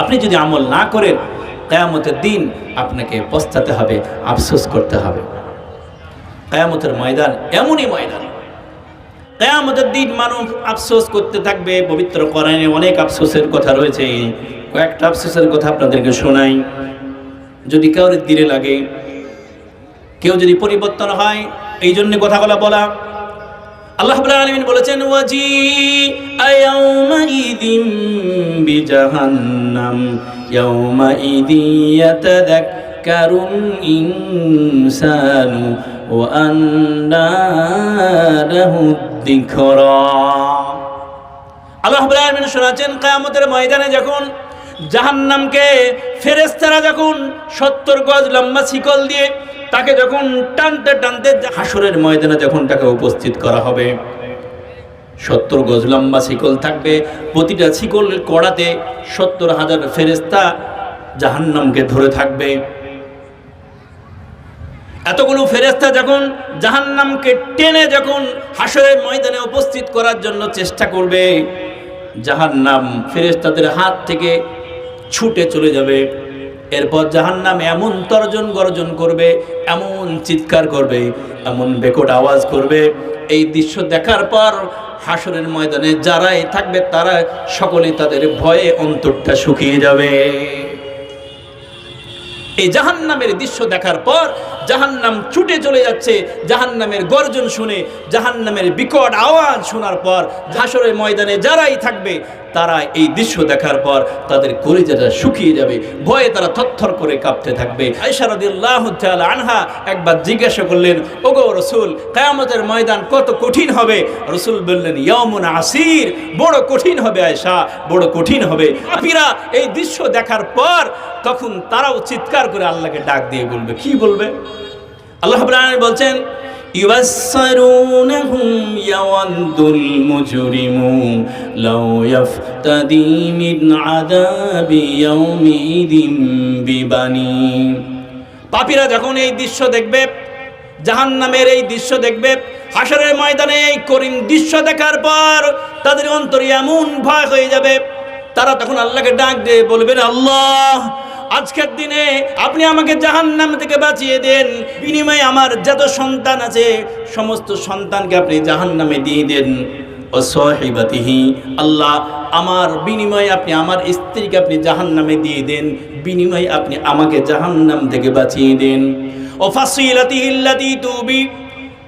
আপনি যদি আমল না করেন, কেয়ামতের দিন আপনাকে পস্তাতে হবে, আফসোস করতে হবে। কেয়ামতের ময়দান এমনই ময়দান। কেয়ামতের দিন মানুষ আফসোস করতে থাকবে, পবিত্র কোরআনে অনেক আফসোসের কথা রয়েছে। কয়েকটা আফসোসের কথা আপনাদেরকে শোনাই। যদি কাউর দিলে লাগে, কেউ যদি পরিবর্তন হয় এই জন্য কথাগুলো বলা আল্লাহ আলামিন বলেছেন ওয়াজি আয়াউমা ইদিম বিজাহান্নাম ইয়াউমা ইদি ইয়াতাযাক্কারুল ইনসানু ওয়া আন্না লাহু যিকরা আল্লাহ আলামিন শোনাচ্ছেন, কিয়ামতের ময়দানে যখন জাহান্নামকে ফেরেশতারা যখন সত্তর গজ লম্বা শিকল দিয়ে তাকে যখন টানতে টানতে হাসরের ময়দানে যখন তাকে উপস্থিত করা হবে, সত্তর গজ লম্বা শিকল থাকবে, প্রতিটা শিকল কড়াতে সত্তর হাজার ফেরেস্তা জাহান্নামকে ধরে থাকবে। এতগুলো ফেরেস্তা যখন জাহান্নামকে টেনে যখন হাসরের ময়দানে উপস্থিত করার জন্য চেষ্টা করবে, জাহান্নাম ফেরেস্তাদের হাত থেকে ছুটে চলে যাবে। এরপর জাহান্নাম এমন তর্জন গর্জন করবে, এমন চিৎকার করবে, এমন বেকট আওয়াজ করবে। এই দৃশ্য দেখার পর হাসরের ময়দানে যারাই থাকবে তারা সকলে তাদের ভয়ে অন্তরটা শুকিয়ে যাবে। এই জাহান্নামের দৃশ্য দেখার পর জাহান্নাম ছুটে চলে যাচ্ছে। জাহান্নামের গর্জন শুনে, জাহান্নামের বিকট আওয়াজ শোনার পর হাসরের ময়দানে যারাই থাকবে তারা এই দৃশ্য দেখার পর তাদের কলিজাটা শুকিয়ে যাবে, ভয়ে তারা থরথর করে কাঁপতে থাকবে। আনহা একবার জিজ্ঞাসা করলেন, ওগো রসুল, কায়ামতের ময়দান কত কঠিন হবে? রসুল বললেন ইয়মুন আসির, বড় কঠিন হবে আয়সা বড় কঠিন হবে। আপিরা এই দৃশ্য দেখার পর তখন তারাও চিৎকার করে আল্লাহকে ডাক দিয়ে বলবে, কি বলবে? আল্লাহ রাব্বুল আলামিন বলছেন يبصرونهم يود المجرم لو يفتدي من عذاب يومئذ ببنيه পাপীরা যখন এই দৃশ্য দেখবে জাহান্নামের এই দৃশ্য দেখবে হাসরের ময়দানে এই করিম দৃশ্য দেখার পর তাদের অন্তরে এমন ভয় হয়ে যাবে তারা তখন আল্লাহকে ডাক দিয়ে বলবেন আল্লাহ আজকের দিনে আপনি আমাকে জাহান্নাম থেকে বাঁচিয়ে দেন। বিনিময়ে আমার যত সন্তান আছে, সমস্ত সন্তানকে আপনি জাহান্নামে দিয়ে দেন। ও সহিবাতিহি, আল্লাহ, আমার বিনিময়ে আপনি আমার স্ত্রীকে আপনি জাহান্নামে দিয়ে দেন। বিনিময়ে আপনি আমাকে জাহান্নাম থেকে বাঁচিয়ে দেন। ও ফাসিলাতিহিল্লাতি তুবি,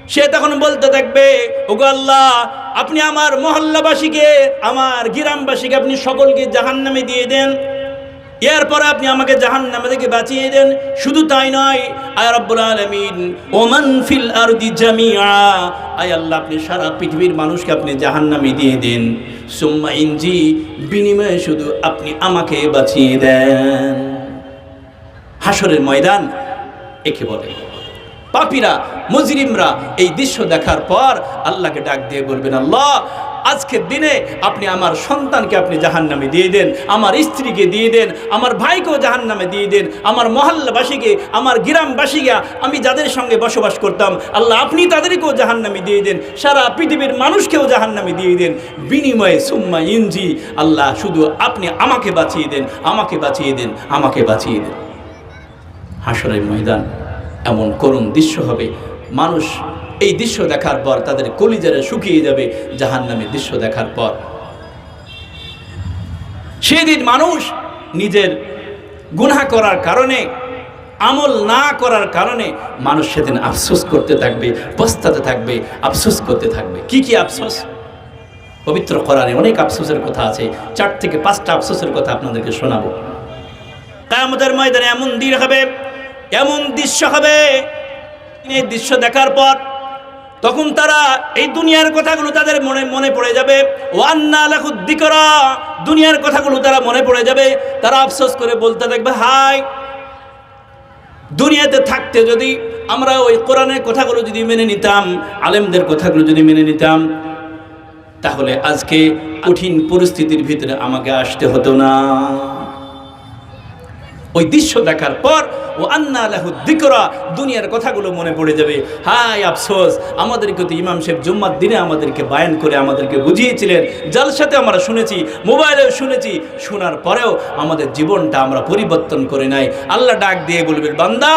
সে তখন বলতে থাকবে, ওগো আল্লাহ, আপনি আমার মহল্লাবাসীকে, আমার গ্রামবাসীকে আপনি সকলকে জাহান্নামে দিয়ে দেন। এরপর আপনি আমাকে জাহান নামে থেকে বাঁচিয়ে দেন। শুধু তাই নয়, আয় রব্বুল আলামিন, ওমান ফিল আরদি জামিআ, আয় আল্লাহ, আপনি সারা পৃথিবীর মানুষকে আপনি জাহান নামে দিয়ে দেন। সুম্মা ইনজি, বিনিময়ে শুধু আপনি আমাকে বাঁচিয়ে দেন। হাসরের ময়দান, একে বলে। পাপীরা, মুজরিমরা, এই দৃশ্য দেখার পর আল্লাহকে ডাক দিয়ে বলবেন, আল্লাহ আজকের দিনে আপনি আমার সন্তানকে আপনি জাহান নামে দিয়ে দেন, আমার স্ত্রীকে দিয়ে দেন, আমার ভাইকেও জাহান নামে দিয়ে দেন, আমার মহল্লাবাসীকে, আমার গ্রামবাসীকে আমি যাদের সঙ্গে বসবাস করতাম, আল্লাহ আপনি তাদেরকেও জাহান নামে দিয়ে দেন, সারা পৃথিবীর মানুষকেও জাহান নামে দিয়ে দেন। বিনিময়ে সুম্মা ইঞ্জি আল্লাহ শুধু আপনি আমাকে বাঁচিয়ে দেন, আমাকে বাঁচিয়ে দেন, আমাকে বাঁচিয়ে দেন। হাসরের ময়দান এমন করুণ দৃশ্য হবে, মানুষ এই দৃশ্য দেখার পর তাদের কলিজারে শুকিয়ে যাবে জাহান নামের দৃশ্য দেখার পর। সেদিন মানুষ নিজের গুনাহ করার কারণে, আমল না করার কারণে মানুষ সেদিন আফসোস করতে থাকবে, পস্তাতে থাকবে, আফসোস করতে থাকবে। কি কি আফসোস? পবিত্র কোরআনে অনেক আফসোসের কথা আছে। চার থেকে পাঁচটা আফসোসের কথা আপনাদেরকে শোনাবো। কায়ামতের ময়দানে এমন দিন হবে, এমন দৃশ্য হবে। এই দৃশ্য দেখার পর তখন তারা এই দুনিয়ার কথাগুলো তাদের মনে মনে পড়ে যাবে। ওয়ান্না লাকুদ্দিকরা দুনিয়ার কথাগুলো তারা মনে পড়ে যাবে। তারা আফসোস করে বলতে থাকবে, হাই, দুনিয়াতে থাকতে যদি আমরা ওই কোরআনের কথাগুলো যদি মেনে নিতাম, আলেমদের কথাগুলো যদি মেনে নিতাম, তাহলে আজকে কঠিন পরিস্থিতির ভিতরে আমাকে আসতে হতো না। ওই দৃশ্য দেখার পর ও আন্না লাহু দিকরা, দুনিয়ার কথাগুলো মনে পড়ে যাবে। হায় আফসোস, আমাদেরকে তো ইমাম সাহেব জুম্মার দিনে আমাদেরকে বায়ান করে আমাদেরকে বুঝিয়েছিলেন। জালসাতে আমরা শুনেছি, মোবাইলেও শুনেছি, শোনার পরেও আমাদের জীবনটা আমরা পরিবর্তন করে নাই। আল্লাহ ডাক দিয়ে বলবেন বান্দা,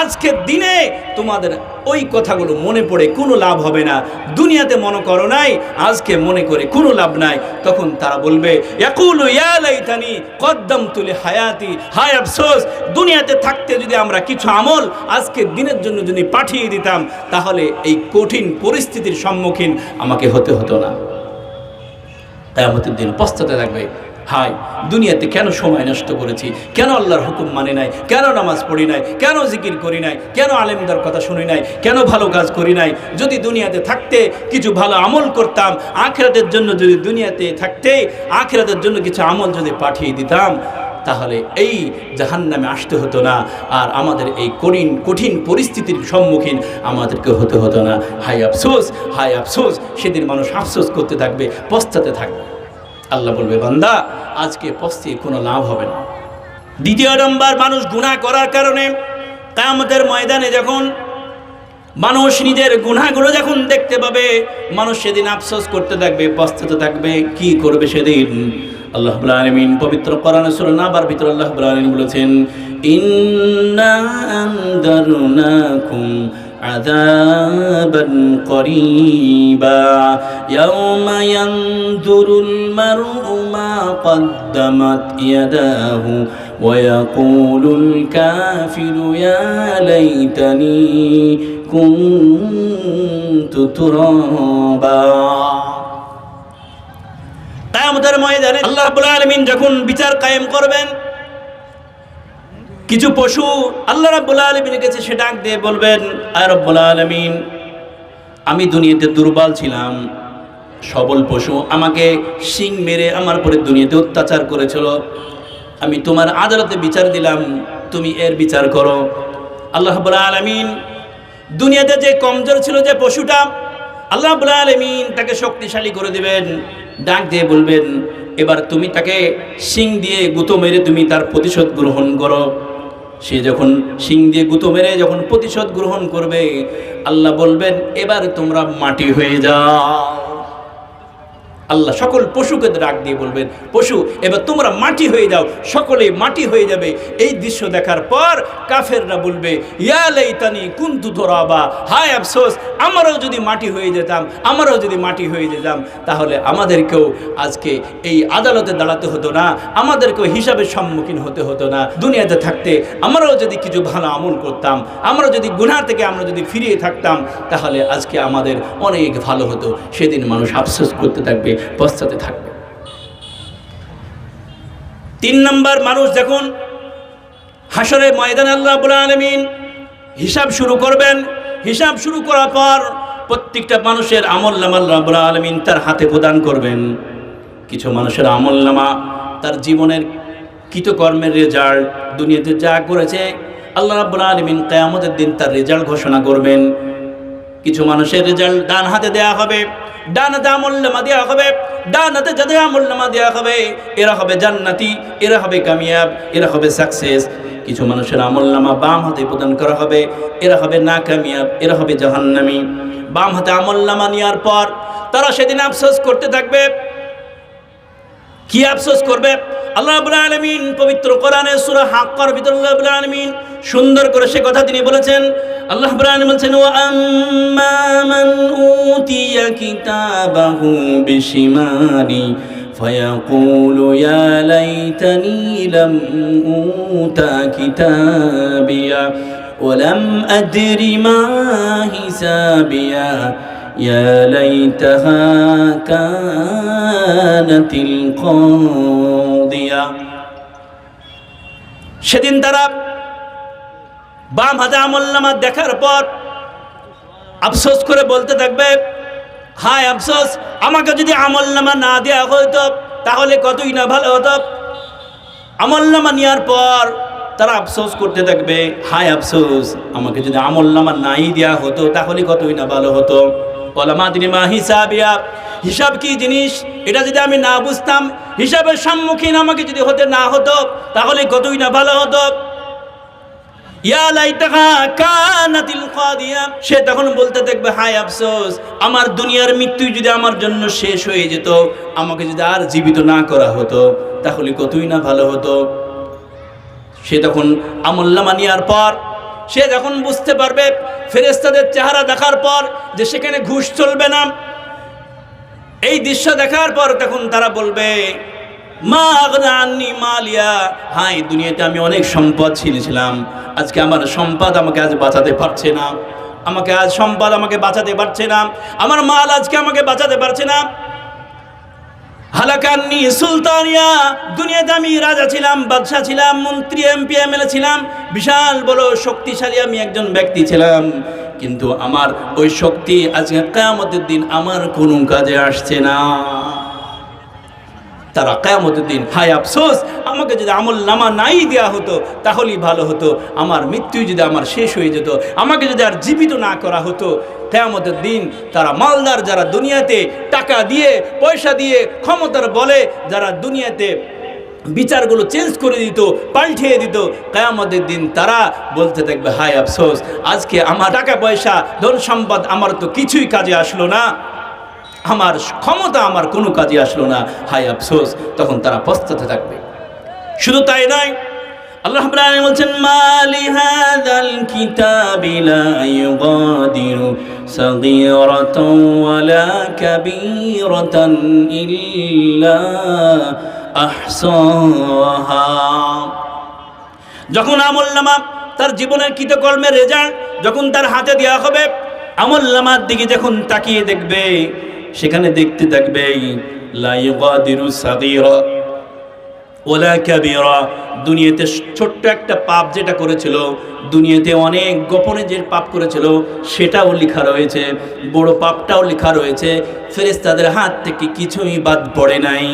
আজকের দিনে তোমাদের ওই কথাগুলো মনে পড়ে, কোনো লাভ হবে না। দুনিয়াতে মনে করো নাই, আজকে মনে করে কোনো লাভ নাই। তখন তারা বলবে, ইয়াকুলু ইয়া লাইতানি কদ্দামতু লি হায়াতি। হায় আফসোস, দুনিয়াতে থাকতে যদি আমরা কিছু আমল আজকে দিনের জন্য যদি পাঠিয়ে দিতাম, তাহলে এই কঠিন পরিস্থিতির সম্মুখীন আমাকে হতে হতো না। কেয়ামতের দিন পস্তাতে থাকবে হাই দুনিয়াতে কেন সময় নষ্ট করেছি? কেন আল্লাহর হুকুম মানে নাই? কেন নামাজ পড়ি নাই? কেন জিকির করি নাই? কেন আলেমদার কথা শুনি নাই? কেন ভালো কাজ করি নাই? যদি দুনিয়াতে থাকতে কিছু ভালো আমল করতাম, আখেরাতের জন্য যদি দুনিয়াতে থাকতে, আখেরাতের জন্য কিছু আমল যদি পাঠিয়ে দিতাম তাহলে এই জাহান্নামে আসতে হতো না। আর আমাদের এই কঠিন কঠিন পরিস্থিতির সম্মুখীন আমাদেরকে হতে হতো না। হাই আফসোস হাই আফসোস, সেদিন মানুষ আফসোস করতে থাকবে, পস্তাতে থাকবে। আল্লাহ বলবে, বান্দা, আজকে পস্তিয়ে কোনো লাভ হবে না। দ্বিতীয় নম্বর, মানুষ গুনাহ করার কারণে কামতের ময়দানে যখন মানুষ নিজের গুনাহগুলো যখন দেখতে পাবে, মানুষ সেদিন আফসোস করতে থাকবে, পস্তাতে থাকবে, কি করবে সেদিন? আল্লাহ রাব্বুল আলামিন পবিত্র কোরআনে সূরা নাবার ভিতরে আল্লাহ রাব্বুল আলামিন বলেছেন ইন্না আনদারনাকুম عذابا قريبا يوم ينظر المرء ما قدمت يداه ويقول الكافر يا ليتني كنت ترابا কায়ামতের ময়দানে আল্লাহ রাব্বুল আলামিন যখন বিচার কায়েম করবেন, কিছু পশু আল্লাহ রাব্বুল আলামিনের কাছে সে ডাক দিয়ে বলবেন, আয় রব্বুল আলামিন, আমি দুনিয়াতে দুর্বল ছিলাম। সবল পশু আমাকে শিং মেরে আমার পরে দুনিয়াতে অত্যাচার করেছিল। আমি তোমার আদালতে বিচার দিলাম, তুমি এর বিচার করো। আল্লাহ আলামিন দুনিয়াতে যে কমজোর ছিল যে পশুটা, আল্লাহ আলামিন তাকে শক্তিশালী করে দিবেন। ডাক দিয়ে বলবেন, এবার তুমি তাকে শিং দিয়ে গুঁতো মেরে তুমি তার প্রতিশোধ গ্রহণ করো। সে যখন শিং দিয়ে গুঁতো মেরে যখন প্রতিশোধ গ্রহণ করবে, আল্লাহ বলবেন, এবার তোমরা মাটি হয়ে যাও। আল্লাহ সকল পশুকে ডাক দিয়ে বলবেন, পশু, এবার তোমরা মাটি হয়ে যাও, সকলে মাটি হয়ে যাবে। এই দৃশ্য দেখার পর কাফেররা বলবে, ইয়া লাইতানি কুন্তু ধরাবা হায় আফসোস, আমারও যদি মাটি হয়ে যেতাম, আমারও যদি মাটি হয়ে যেতাম, তাহলে আমাদেরকেও আজকে এই আদালতে দাঁড়াতে হতো না, আমাদেরকেও হিসাবের সম্মুখীন হতে হতো না। দুনিয়াতে থাকতে আমরাও যদি কিছু ভালো আমল করতাম আমরা যদি গুনাহ থেকে আমরা যদি ফিরিয়ে থাকতাম, তাহলে আজকে আমাদের অনেক ভালো হতো। সেদিন মানুষ আফসোস করতে থাকবে পশ্চাতে থাকবে। তিন নম্বর মানুষ যখন হাসরে ময়দান আল্লাহ আলমিন হিসাব শুরু করবেন, হিসাব শুরু করার পর প্রত্যেকটা মানুষের আমল নামা আল্লাহ আলমিন তার হাতে প্রদান করবেন। কিছু মানুষের আমল নামা তার জীবনের কৃতকর্মের রেজাল্ট, দুনিয়াতে যা করেছে, আল্লাহ রাব্বুল আলমিন কেয়ামতের দিন তার রেজাল্ট ঘোষণা করবেন। কিছু মানুষের রেজাল্ট ডান হাতে দেয়া হবে, ডান হাতে আমলনামা দেওয়া হবে, ডান হাতে যাদের আমলনামা দেওয়া হবে, এরা হবে জান্নাতি, এরা হবে কামিয়াব, এরা হবে সাকসেস কিছু মানুষের আমলনামা বাম হাতে প্রদান করা হবে, এরা হবে না কামিয়াব এরা হবে জাহান্নামি। বাম হাতে আমলনামা নেওয়ার পর তারা সেদিন আফসোস করতে থাকবে কি আফসোস করবে আল্লাহ রাব্বুল আলামিন পবিত্র কোরআনে সূরা হাক্কার ভিতরে আল্লাহ রাব্বুল আলামিন সুন্দর করে সে কথা তিনি বলেছেন আল্লাহ রাব্বুল আলামিন বলেছেন ওয়া আম্মা মান উতিয়া কিতাবাহু বিশিমালি فيقول يا ليتني لم أوت كتابيا ولم أدر ما حسابيا يا ليتها كانت القاضية সেদিন তারা বাম হাতে আমল্লামা দেখার পর আফসোস করে বলতে থাকবে হায় আফসোস আমাকে যদি আমলনামা না দেওয়া হতো তাহলে কতই না ভালো হতো আমলনামা নেওয়ার পর তারা আফসোস করতে থাকবে হায় আফসোস আমাকে যদি আমলনামা নাই দেওয়া হতো তাহলে কতই না ভালো হতো ওলামা তিনি মা হিসাবিয়া হিসাব কি জিনিস? এটা যদি আমি না বুঝতাম, হিসাবের সম্মুখীন আমাকে যদি হতে না হতো, তাহলে কতই না ভালো হতো? সে তখন বলতে দেখবে, হায় আফসোস, আমার দুনিয়ার মৃত্যু যদি আমার জন্য শেষ হয়ে যেত, আমাকে যদি আর জীবিত না করা হতো, তাহলে কতই না ভালো হতো? সে তখন আমল্লামা নেওয়ার পর সে যখন বুঝতে পারবে ফেরেস্তাদের চেহারা দেখার পর যে সেখানে ঘুষ চলবে না, এই দৃশ্য দেখার পর তখন তারা বলবে, মা আগনা মালিয়া। হাই, দুনিয়াতে আমি অনেক সম্পদ ছিলেছিলাম আজকে আমার সম্পদ আমাকে আজ বাঁচাতে পারছে না। আমাকে আজ সম্পদ আমাকে বাঁচাতে পারছে না। আমার মাল আজকে আমাকে বাঁচাতে পারছে না। হালাকান্নি সুলতানিয়া, দুনিয়াতে আমি রাজা ছিলাম, বাদশাহ ছিলাম, মন্ত্রী, এমপি, এমএলএ ছিলাম, বিশাল বড় শক্তিশালী আমি একজন ব্যক্তি ছিলাম। কিন্তু আমার ওই শক্তি আজকে কেয়ামতের দিন আমার কোনো কাজে আসছে না। তারা কেয়ামতের দিন, হায় আফসোস, আমাকে যদি আমল নামা নাই দেওয়া হতো, তাহলেই ভালো হতো। আমার মৃত্যু যদি আমার শেষ হয়ে যেত, আমাকে যদি আর জীবিত না করা হতো, কেয়ামতের দিন তারা মালদার যারা দুনিয়াতে টাকা দিয়ে, পয়সা দিয়ে, ক্ষমতার বলে, যারা দুনিয়াতে বিচারগুলো চেঞ্জ করে দিত, পাল্টিয়ে দিত, কেয়ামতের দিন তারা বলতে থাকবে, হায় আফসোস, আজকে আমার টাকা পয়সা, ধন সম্পদ, আমার তো কিছুই কাজে আসলো না। আমার ক্ষমতা আমার কোনো কাজে আসলো না। হাই আফসোস, তখন তারা পস্তাতে থাকবে। শুধু তাই নয়, আল্লাহ আলামিন বলছেন, মালি যখন তার জীবনের কৃতকর্মের রেজাল্ট যখন তার হাতে দেওয়া হবে, আমলনামার দিকে যখন তাকিয়ে দেখবে সেখানে দেখতে থাকবে ওলা কাবিরা। দুনিয়াতে ছোট্ট একটা পাপ যেটা করেছিল, দুনিয়াতে অনেক গোপনে যে পাপ করেছিল, সেটাও লেখা রয়েছে, বড় পাপটাও লেখা রয়েছে ফেরেস্তাদের হাত থেকে কিছুই বাদ পড়ে নাই।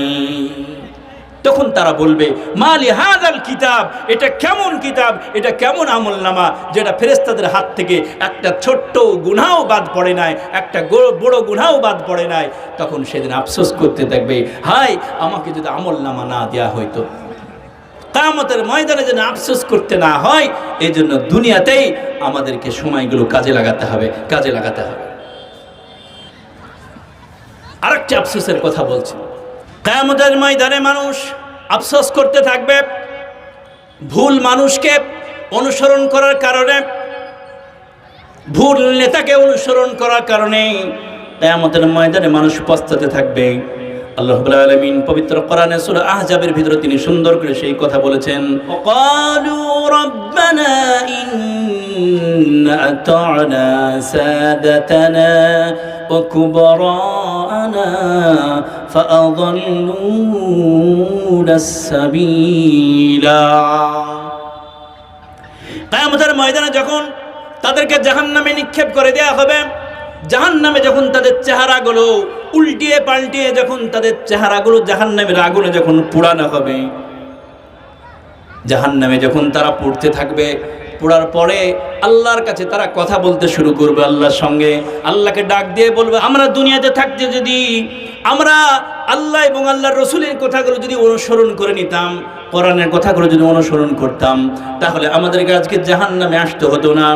তখন তারা বলবে মালি হাজাল কিতাব? এটা কেমন কিতাব? এটা কেমন আমল নামা যেটা ফেরেস্তাদের হাত থেকে একটা ছোট্ট গুনাও বাদ পড়ে নাই, একটা বড় গুনাও বাদ পড়ে নাই। তখন সেদিন আফসোস করতে থাকবে, হাই, আমাকে যদি আমল নামা না দেওয়া হইতো কামতের ময়দানে যেন আফসোস করতে না হয় এই জন্য দুনিয়াতেই আমাদেরকে সময়গুলো কাজে লাগাতে হবে, কাজে লাগাতে হবে। আরেকটা আফসোসের কথা বলছি। কায়ামতের ময়দানে মানুষ আফসোস করতে থাকবে, ভুল মানুষকে অনুসরণ করার কারণে, ভুল নেতাকে অনুসরণ করার কারণে কায়ামতের ময়দানে মানুষ পস্তাতে থাকবে। আল্লাহ আলামিন পবিত্র কোরআনে সূরা আহজাবের ভিতরে তিনি সুন্দর করে সেই কথা বলেছেন ক্বালু রাব্বানা ইন্না ফাআযাল্লুনা সাবিলা কায়ামতের ময়দানে যখন তাদেরকে জাহান্নামে নিক্ষেপ করে দেয়া হবে, জাহান্নামে যখন তাদের চেহারাগুলো উল্টিয়ে পাল্টিয়ে যখন তাদের চেহারাগুলো জাহান্নামের আগুনে যখন পোড়ানো হবে, জাহান্নামে যখন তারা পড়তে থাকবে পড়ার পরে আল্লাহর কাছে তারা কথা বলতে শুরু করবে আল্লাহর সঙ্গে। আল্লাহকে ডাক দিয়ে বলবে, আমরা দুনিয়াতে থাকতে যদি আমরা আল্লাহ এবং আল্লাহর রসুলের কথাগুলো যদি অনুসরণ করে নিতাম, কোরআনের কথাগুলো যদি অনুসরণ করতাম, তাহলে আমাদেরকে আজকে জাহান্নামে আসতে হতো না।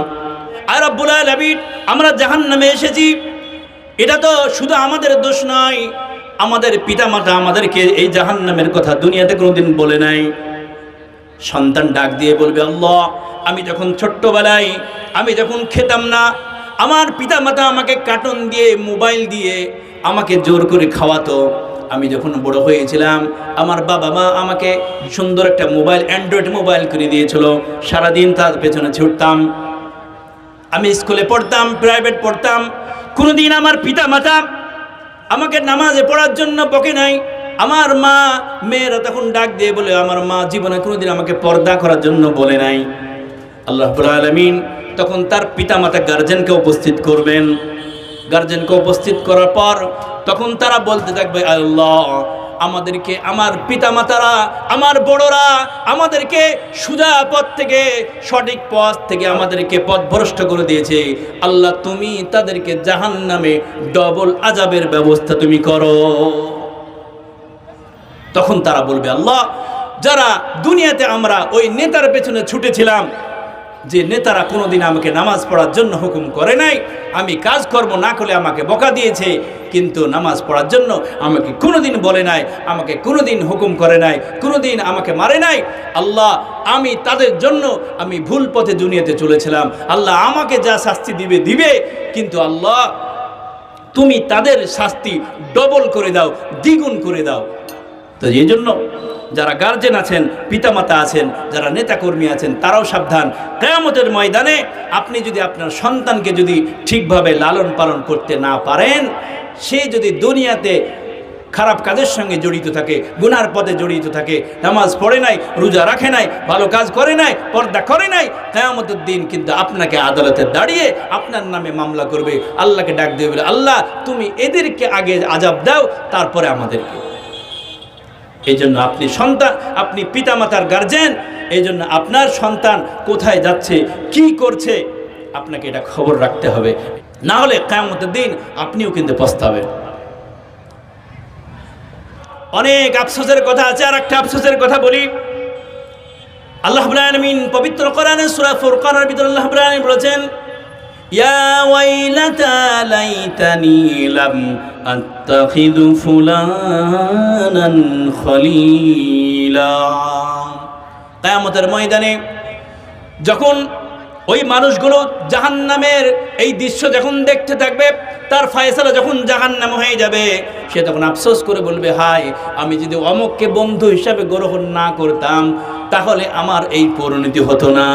আর রব্বুল আলামিন, আমরা জাহান্নামে এসেছি। এটা তো শুধু আমাদের দোষ নয়, আমাদের পিতামাতা আমাদেরকে এই জাহান্নামের কথা দুনিয়াতে কোনোদিন বলে নাই। সন্তান ডাক দিয়ে বলবে, আল্লাহ, আমি যখন ছোট্টবেলায়, আমি যখন খেতাম না, আমার পিতা মাতা আমাকে কার্টুন দিয়ে, মোবাইল দিয়ে আমাকে জোর করে খাওয়াতো। আমি যখন বড় হয়েছিলাম, আমার বাবা মা আমাকে সুন্দর একটা মোবাইল, অ্যান্ড্রয়েড মোবাইল করে দিয়েছিল। সারাদিন তার পেছনে ছুটতাম। আমি স্কুলে পড়তাম, প্রাইভেট পড়তাম। কোনোদিন আমার পিতা মাতা আমাকে নামাজে পড়ার জন্য বকে নাই। আমার মা মেয়েরা তখন ডাক দিয়ে বলে, আমার মা জীবনে কোনোদিন আমাকে পর্দা করার জন্য বলে নাই। আল্লাহ আলামিন তখন তার পিতা মাতা গার্জেনকে উপস্থিত করবেন। গার্জেনকে উপস্থিত করার পর তখন তারা বলতে থাকবে, আল্লাহ, আমাদেরকে আমার পিতামাতারা, আমার বড়রা আমাদেরকে সুজা পথ থেকে, সঠিক পথ থেকে আমাদেরকে পথ ভ্রষ্ট করে দিয়েছে। আল্লাহ, তুমি তাদেরকে জাহান নামে ডবল আজাবের ব্যবস্থা তুমি করো। তখন তারা বলবে, আল্লাহ, যারা দুনিয়াতে আমরা ওই নেতার পেছনে ছুটেছিলাম, যে নেতারা কোনোদিন আমাকে নামাজ পড়ার জন্য হুকুম করে নাই, আমি কাজকর্ম না করলে আমাকে বকা দিয়েছে, কিন্তু নামাজ পড়ার জন্য আমাকে কোনোদিন বলে নাই, আমাকে কোনোদিন হুকুম করে নাই, কোনোদিন আমাকে মারে নাই। আল্লাহ, আমি তাদের জন্য আমি ভুল পথে দুনিয়াতে চলেছিলাম। আল্লাহ আমাকে যা শাস্তি দিবে দিবে, কিন্তু আল্লাহ, তুমি তাদের শাস্তি ডবল করে দাও, দ্বিগুণ করে দাও। তো এই জন্য যারা গার্জেন আছেন, পিতামাতা আছেন, যারা নেতাকর্মী আছেন, তারাও সাবধান। কেয়ামতের ময়দানে আপনি যদি আপনার সন্তানকে যদি ঠিকভাবে লালন পালন করতে না পারেন, সে যদি দুনিয়াতে খারাপ কাজের সঙ্গে জড়িত থাকে, গুনার পদে জড়িত থাকে, নামাজ পড়ে নাই, রোজা রাখে নাই, ভালো কাজ করে নাই, পর্দা করে নাই, কেয়ামতের দিন কিন্তু আপনাকে আদালতে দাঁড়িয়ে আপনার নামে মামলা করবে, আল্লাহকে ডাক দেবে, বলে, আল্লাহ, তুমি এদেরকে আগে আজাব দাও, তারপরে আমাদেরকে। এই জন্য আপনি সন্তান, আপনি পিতামাতার গার্জেন এই জন্য আপনার সন্তান কোথায় যাচ্ছে, কি করছে, আপনাকে এটা খবর রাখতে হবে। না হলে কেয়ামতের দিন আপনিও কিন্তু পস্তাবেন। অনেক আফসোসের কথা আছে আর একটা আফসোসের কথা বলি। আল্লাহ আলমিন পবিত্র কোরআনে সূরা ফুরকানের ভিতরে আল্লাহ আলমিন বলেছেন খলিলা। কিয়ামতের ময়দানে যখন ওই মানুষগুলো জাহান্নামের এই দৃশ্য যখন দেখতে থাকবে, তার ফয়সালা যখন জাহান্নাম হয়ে যাবে, সে তখন আফসোস করে বলবে, হায়, আমি যদি অমককে বন্ধু হিসাবে গ্রহণ না করতাম, তাহলে আমার এই পরিণতি হতো না।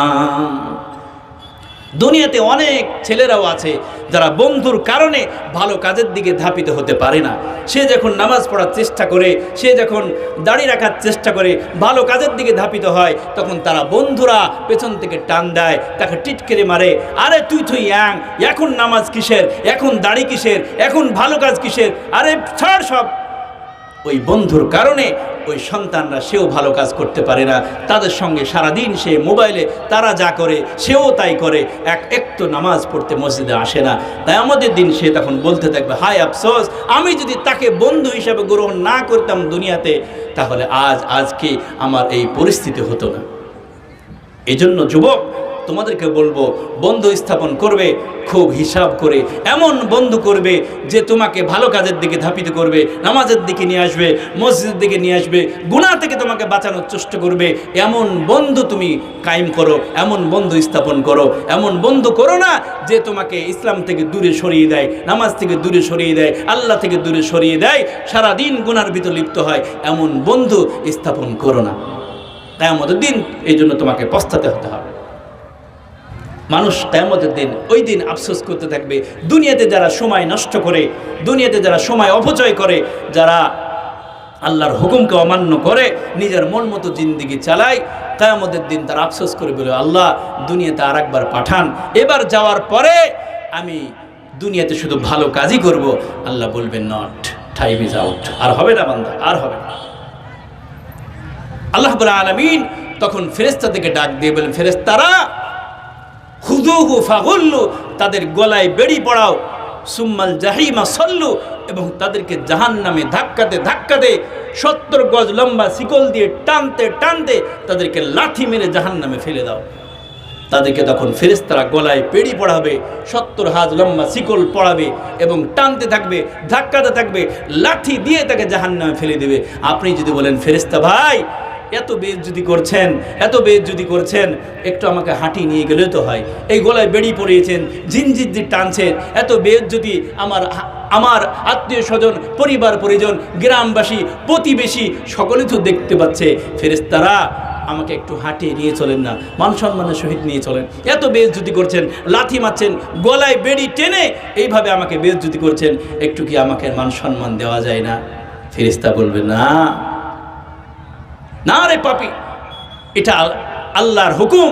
দুনিয়াতে অনেক ছেলেরাও আছে যারা বন্ধুর কারণে ভালো কাজের দিকে ধাপিত হতে পারে না। সে যখন নামাজ পড়ার চেষ্টা করে, সে যখন দাড়ি রাখার চেষ্টা করে, ভালো কাজের দিকে ধাপিত হয়, তখন তারা বন্ধুরা পেছন থেকে টান দেয়, তাকে টিটকেরে মারে, আরে তুই তুই অ্যাং এখন নামাজ কিসের, এখন দাড়ি কিসের, এখন ভালো কাজ কিসের, আরে ছাড় সব। ওই বন্ধুর কারণে ওই সন্তানরা সেও ভালো কাজ করতে পারে না। তাদের সঙ্গে সারাদিন সে মোবাইলে তারা যা করে, সেও তাই করে। এক একটু নামাজ পড়তে মসজিদে আসে না। তাই আমাদের দিন সে তখন বলতে থাকবে, হায় আফসোস, আমি যদি তাকে বন্ধু হিসাবে গ্রহণ না করতাম দুনিয়াতে, তাহলে আজ, আজকে আমার এই পরিস্থিতি হতো না। এই জন্য যুবক তোমাদেরকে বলব, বন্ধু স্থাপন করবে, খুব হিসাব করে। এমন বন্ধু করবে যে তোমাকে ভালো কাজের দিকে ধাপিত করবে, নামাজের দিকে নিয়ে আসবে, মসজিদের দিকে নিয়ে আসবে গুণা থেকে তোমাকে বাঁচানোর চেষ্টা করবে। এমন বন্ধু তুমি কায়েম করো, এমন বন্ধু স্থাপন করো, এমন বন্ধু করো না যে তোমাকে ইসলাম থেকে দূরে সরিয়ে দেয়, নামাজ থেকে দূরে সরিয়ে দেয়, আল্লাহ থেকে দূরে সরিয়ে দেয়, সারাদিন গুনার ভিতর লিপ্ত হয়। এমন বন্ধু স্থাপন করো না। কেয়ামতের দিন এই জন্য তোমাকে পস্তাতে হতে হবে। মানুষ কেয়ামতের দিন ওই দিন আফসোস করতে থাকবে। দুনিয়াতে যারা সময় নষ্ট করে, দুনিয়াতে যারা সময় অপচয় করে, যারা আল্লাহর হুকুমকে অমান্য করে, নিজের মন মতো জিন্দিগি চালায়, কেয়ামতের দিন তারা আফসোস করে বলে, আল্লাহ, দুনিয়াতে আর একবার পাঠান। এবার যাওয়ার পরে আমি দুনিয়াতে শুধু ভালো কাজই করব। আল্লাহ বলবেন নট টাইম ইজ আউট আর হবে না বান্দা, আর হবে না। আল্লাহ আলমিন তখন ফেরেস্তা থেকে ডাক দিয়ে বলেন ফেরেস্তারা হুদুহু ফাগুল্লু, তাদের গলায় বেড়ি পড়াও। সুম্মাল জাহিমা সল্লু, এবং তাদেরকে জাহান নামে ধাক্কাতে ধাক্কাতে সত্তর গজ লম্বা শিকল দিয়ে টানতে টানতে তাদেরকে লাথি মেরে জাহান নামে ফেলে দাও। তাদেরকে তখন ফেরেস্তারা গলায় পেড়ি পড়াবে, সত্তর হাজ লম্বা শিকল পড়াবে এবং টানতে থাকবে, ধাক্কাতে থাকবে লাঠি দিয়ে তাকে জাহান নামে ফেলে দেবে। আপনি যদি বলেন ফেরেস্তা ভাই এত বেজ যদি করছেন, এত বেজ যদি করছেন, একটু আমাকে হাঁটি নিয়ে গেলেও তো হয়। এই গলায় বেড়ি পড়িয়েছেন জিনজির যে টানছেন, এত বেজ যদি আমার আমার আত্মীয় স্বজন, পরিবার, পরিজন, গ্রামবাসী, প্রতিবেশী সকলে তো দেখতে পাচ্ছে। ফেরেস্তারা আমাকে একটু হাঁটিয়ে নিয়ে চলেন না, মান সম্মানের সহিত নিয়ে চলেন। এত বেজুতি করছেন, লাথি মারছেন, গলায় বেড়ি টেনে এইভাবে আমাকে বেজুতি করছেন, একটু কি আমাকে মান সম্মান দেওয়া যায় না? ফেরিস্তা বলবে, না। না রে পাপি, এটা আল্লাহর হুকুম।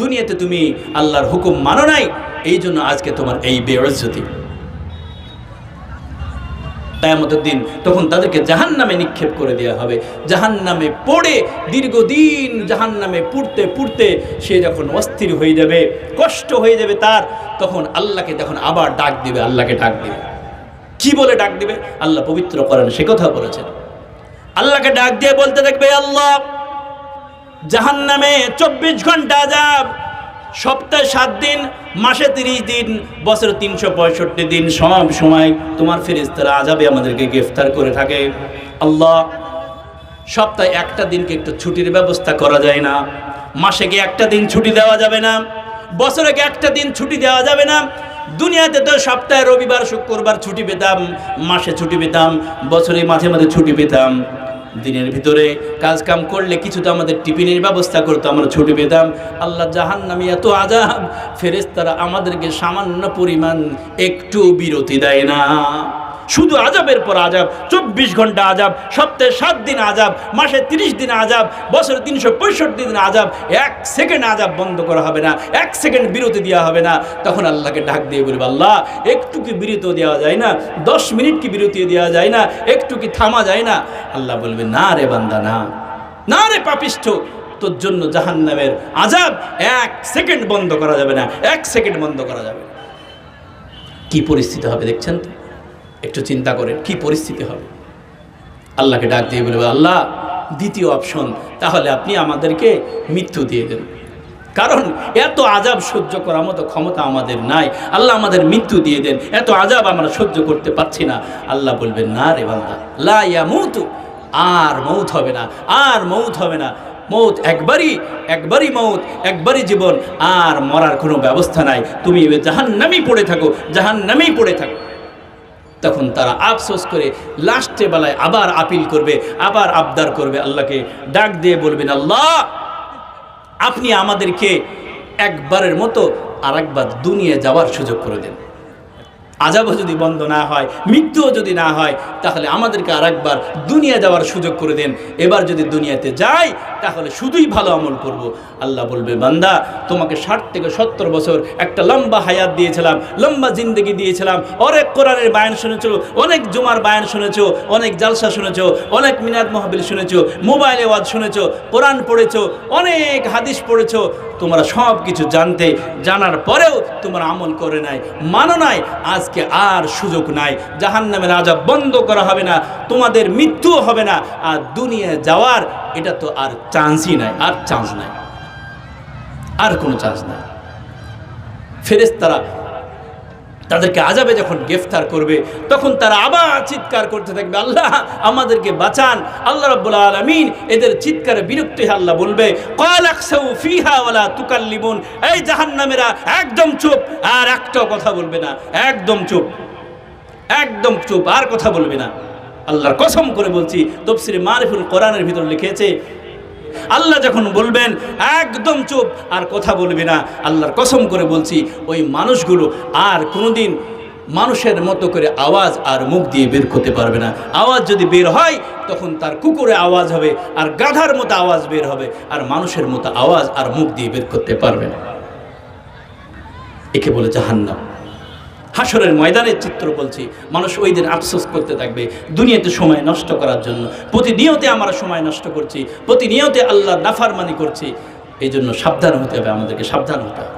দুনিয়াতে তুমি আল্লাহর হুকুম মানো নাই এই জন্য আজকে তোমার এই বেরজ্জতি দিন তখন তাদেরকে জাহান নামে নিক্ষেপ করে দেওয়া হবে। জাহান নামে পড়ে, দীর্ঘদিন জাহান নামে পুড়তে পুড়তে সে যখন অস্থির হয়ে যাবে, কষ্ট হয়ে যাবে তার, তখন আল্লাহকে তখন আবার ডাক দিবে, আল্লাহকে ডাক দিবে। কি বলে ডাক দিবে? আল্লাহ পবিত্র করেন সে কথা বলেছেন। আল্লাহকে ডাক দিয়ে বলতে থাকবে আল্লাহ জাহান নামে চব্বিশ ঘণ্টা যাব সপ্তাহে সাত দিন, মাসে তিরিশ দিন, বছরে তিনশো পঁয়ষট্টি দিন, সব সময় তোমার ফেরেস্তারা আজাবে আমাদেরকে গ্রেফতার করে থাকে। আল্লাহ, সপ্তাহে একটা দিনকে একটু ছুটির ব্যবস্থা করা যায় না। মাসে কি একটা দিন ছুটি দেওয়া যাবে না। বছরে কি একটা দিন ছুটি দেওয়া যাবে না। দুনিয়াতে তো সপ্তাহে রবিবার, শুক্রবার ছুটি পেতাম, মাসে ছুটি পেতাম, বছরে মাঝে মাঝে ছুটি পেতাম। দিনের ভিতরে কাজ কাম করলে কিছু তো আমাদের টিফিনের ব্যবস্থা করতো, আমরা ছুটি পেতাম। আল্লাহ জাহান নামি এত আজাব ফেরেস্তারা আমাদেরকে সামান্য পরিমাণ একটু বিরতি দেয় না। শুধু আজাবের পর আজাব, চব্বিশ ঘণ্টা আজাব, সপ্তাহে সাত দিন আজাব, মাসে তিরিশ দিন আজাব, বছরে তিনশো পঁয়ষট্টি দিন আজাব, এক সেকেন্ড আজাব বন্ধ করা হবে না, এক সেকেন্ড বিরতি দেওয়া হবে না। তখন আল্লাহকে ডাক দিয়ে বলবে, আল্লাহ, একটু কি বিরতি দেওয়া যায় না? দশ মিনিট কি বিরতি দেওয়া যায় না? একটু কি থামা যায় না? আল্লাহ বলবে, না রে বান্দা, না। না রে পাপিষ্ঠ, তোর জন্য জাহান্নামের আজাব এক সেকেন্ড বন্ধ করা যাবে না, এক সেকেন্ড বন্ধ করা যাবে কি পরিস্থিতি হবে দেখছেন তো? একটু চিন্তা করেন, কি পরিস্থিতি হবে? আল্লাহকে ডাক দিয়ে বলবে আল্লাহ, দ্বিতীয় অপশন তাহলে আপনি আমাদেরকে মৃত্যু দিয়ে দেন। কারণ এত আজাব সহ্য করার মতো ক্ষমতা আমাদের নাই। আল্লাহ আমাদের মৃত্যু দিয়ে দেন। এত আজাব আমরা সহ্য করতে পারছি না। আল্লাহ বলবেন, না রে বান্দা, লা ইয়া মৌতু আর মৌত হবে না, আর মৌত হবে না। মৌত একবারই একবারই মৌত, একবারই জীবন, আর মরার কোনো ব্যবস্থা নাই। তুমি জাহান নামেই পড়ে থাকো জাহান নামেই পড়ে থাকো। তখন তারা আফসোস করে লাস্টে বেলায় আবার আপিল করবে, আবার আবদার করবে আল্লাহকে। ডাক দিয়ে বলবেন, আল্লাহ, আপনি আমাদেরকে একবারের মতো আর একবার দুনিয়া যাওয়ার সুযোগ করে দেন। আজাবও যদি বন্ধ না হয়, মৃত্যুও যদি না হয়, তাহলে আমাদেরকে আর একবার দুনিয়া যাওয়ার সুযোগ করে দেন। এবার যদি দুনিয়াতে যাই, তাহলে শুধুই ভালো আমল করব। আল্লাহ বলবে, বান্দা, তোমাকে ষাট থেকে সত্তর বছর একটা লম্বা হায়াত দিয়েছিলাম, লম্বা জিন্দগি দিয়েছিলাম, অনেক কোরআনের বায়ান শুনেছো, অনেক জুমার বায়ান শুনেছো, অনেক জালসা শুনেছো, অনেক মিনাদ মহাবিল শুনেছ, মোবাইলে ওয়াজ শুনেছ, কোরআন পড়েছ, অনেক হাদিস পড়েছো তোমরা সব কিছু জানতে, জানার পরেও তোমরা আমল করে নাই, মানো নাই, আজকে আর সুযোগ নাই। জাহান নামের আজাব বন্ধ করা হবে না, তোমাদের মৃত্যুও হবে না, আর দুনিয়ায় যাওয়ার এটা তো আর চান্সই নাই, আর চান্স নাই। আর কোনো চান্স নাই। ফেরেস্তারা তাদেরকে আজাবে যখন গ্রেফতার করবে, তখন তারা আবার চিৎকার করতে থাকবে, আল্লাহ, আমাদেরকে বাঁচান, আল্লাহ রাব্বুল আলামিন এদের চিৎকারে বিরক্ত হয়ে আল্লাহ বলবে, ক্বাল আকসাউ ফিহা ওয়ালা তুকাল্লিমুন এই জাহান্নামেরা একদম চুপ, আর একটাও কথা বলবে না, একদম চুপ একদম চুপ, আর কথা বলবে না। আল্লাহর কসম করে বলছি, তফসিরে মারিফুল কোরআনের ভিতর লিখেছে আল্লাহ যখন বলবেন, একদম চুপ, আর কথা বলবে না। আল্লাহর কসম করে বলছি, ওই মানুষগুলো আর কোনোদিন মানুষের মতো করে আওয়াজ আর মুখ দিয়ে বের করতে পারবে না। আওয়াজ যদি বের হয়, তখন তার কুকুরে আওয়াজ হবে, আর গাধার মতো আওয়াজ বের হবে, আর মানুষের মতো আওয়াজ আর মুখ দিয়ে বের করতে পারবে না। একে বলে জাহান্নাম। হাসরের ময়দানের চিত্র বলছি, মানুষ ওই দিন আফসোস করতে থাকবে দুনিয়াতে সময় নষ্ট করার জন্য। প্রতিনিয়তে আমরা সময় নষ্ট করছি, প্রতিনিয়তে আল্লাহ নাফারমানি করছি। এই জন্য সাবধান হতে হবে আমাদেরকে, সাবধান হতে হবে।